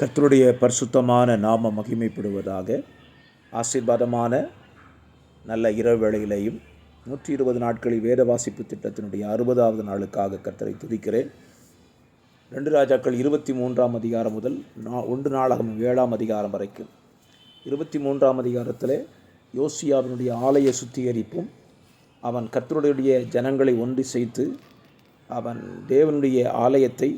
கர்த்தருடைய பரிசுத்தமான நாம மகிமைப்படுவதாக ஆசீர்வாதமான நல்ல இரவு வேளையிலையும் நூற்றி இருபது நாட்களில் வேத வாசிப்பு திட்டத்தினுடைய அறுபதாவது நாளுக்காக கர்த்தரை துதிக்கிறேன். ரெண்டு ராஜாக்கள் இருபத்தி மூன்றாம் அதிகாரம் முதல் நா ஒன்று நாளாகும் ஏழாம் அதிகாரம் வரைக்கும். இருபத்தி மூன்றாம் அதிகாரத்தில் யோசியாவினுடைய ஆலய சுத்திகரிப்பும் அவன் கர்த்தருடைய ஜனங்களை ஒன்று சேர்த்து அவன் தேவனுடைய ஆலயத்தை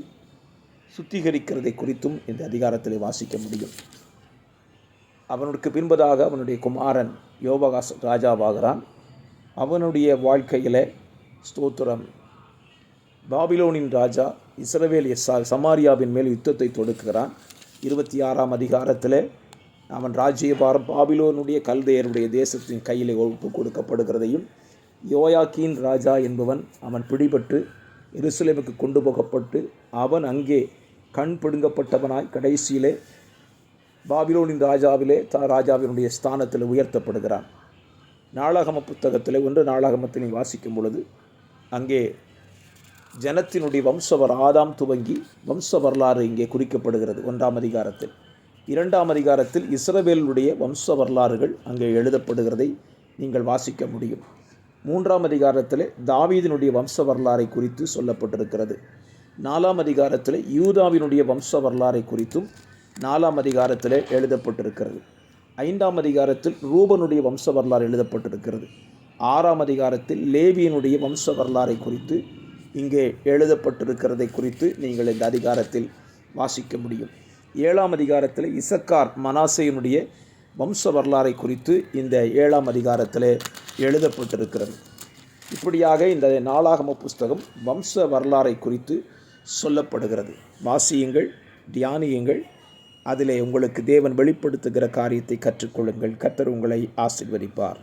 சுத்திகரிக்கிறதை குறித்தும் இந்த அதிகாரத்தில் வாசிக்க முடியும். அவனுக்கு பின்பதாக அவனுடைய குமாரன் யோபகாஸ் ராஜாவாகிறான். அவனுடைய வாழ்க்கையில் ஸ்தோத்திரம். பாபிலோனின் ராஜா இஸ்ரவேல் எஸ்ஸா சமாரியாவின் மேல் யுத்தத்தை தொடுக்கிறான். இருபத்தி ஆறாம் அதிகாரத்தில் அவன் ராஜ்யபாரம் பாபிலோனுடைய கல்தையருடைய தேசத்தின் கையில் ஒப்பு கொடுக்கப்படுகிறதையும் யோயாக்கீன் ராஜா என்பவன் அவன் பிடிபட்டு எருசலேமுக்கு கொண்டு போகப்பட்டு அவன் அங்கே கண் பிடுங்கப்பட்டவனாய் கடைசியிலே பாபிலோனின் ராஜாவிலே தா ராஜாவினுடைய ஸ்தானத்தில் உயர்த்தப்படுகிறான். நாளாகம புத்தகத்தில் ஒன்று நாளாகமத்தினை வாசிக்கும் பொழுது அங்கே ஜனத்தினுடைய வம்சவர் ஆதாம் துவங்கி வம்ச வரலாறு இங்கே குறிக்கப்படுகிறது ஒன்றாம் அதிகாரத்தில். இரண்டாம் அதிகாரத்தில் இஸ்ரவேலுடைய வம்ச வரலாறுகள் அங்கே எழுதப்படுகிறதை நீங்கள் வாசிக்க முடியும். மூன்றாம் அதிகாரத்தில் தாவீதினுடைய வம்ச வரலாறை குறித்து சொல்லப்பட்டிருக்கிறது. நாலாம் அதிகாரத்தில் யூதாவினுடைய வம்ச வரலாறை குறித்தும் நாலாம் அதிகாரத்தில் எழுதப்பட்டிருக்கிறது. ஐந்தாம் அதிகாரத்தில் ரூபனுடைய வம்ச வரலாறு எழுதப்பட்டிருக்கிறது. ஆறாம் அதிகாரத்தில் லேவியனுடைய வம்ச வரலாறை குறித்து இங்கே எழுதப்பட்டிருக்கிறதை குறித்து நீங்கள் இந்த அதிகாரத்தில் வாசிக்க முடியும். ஏழாம் அதிகாரத்தில் இசக்கார் மனாசையினுடைய வம்ச வரலாறை குறித்து இந்த ஏழாம் அதிகாரத்தில் எழுதப்பட்டிருக்கிறது. இப்படியாக இந்த நாளாகம புஸ்தகம் வம்ச வரலாறை குறித்து சொல்லப்படுகிறது. வாசியுங்கள் தியானியுங்கள். அதிலே உங்களுக்கு தேவன் வெளிப்படுத்துகிற காரியத்தை கற்றுக்கொள்ளுங்கள். கர்த்தர் உங்களை ஆசிர்வதிப்பார்.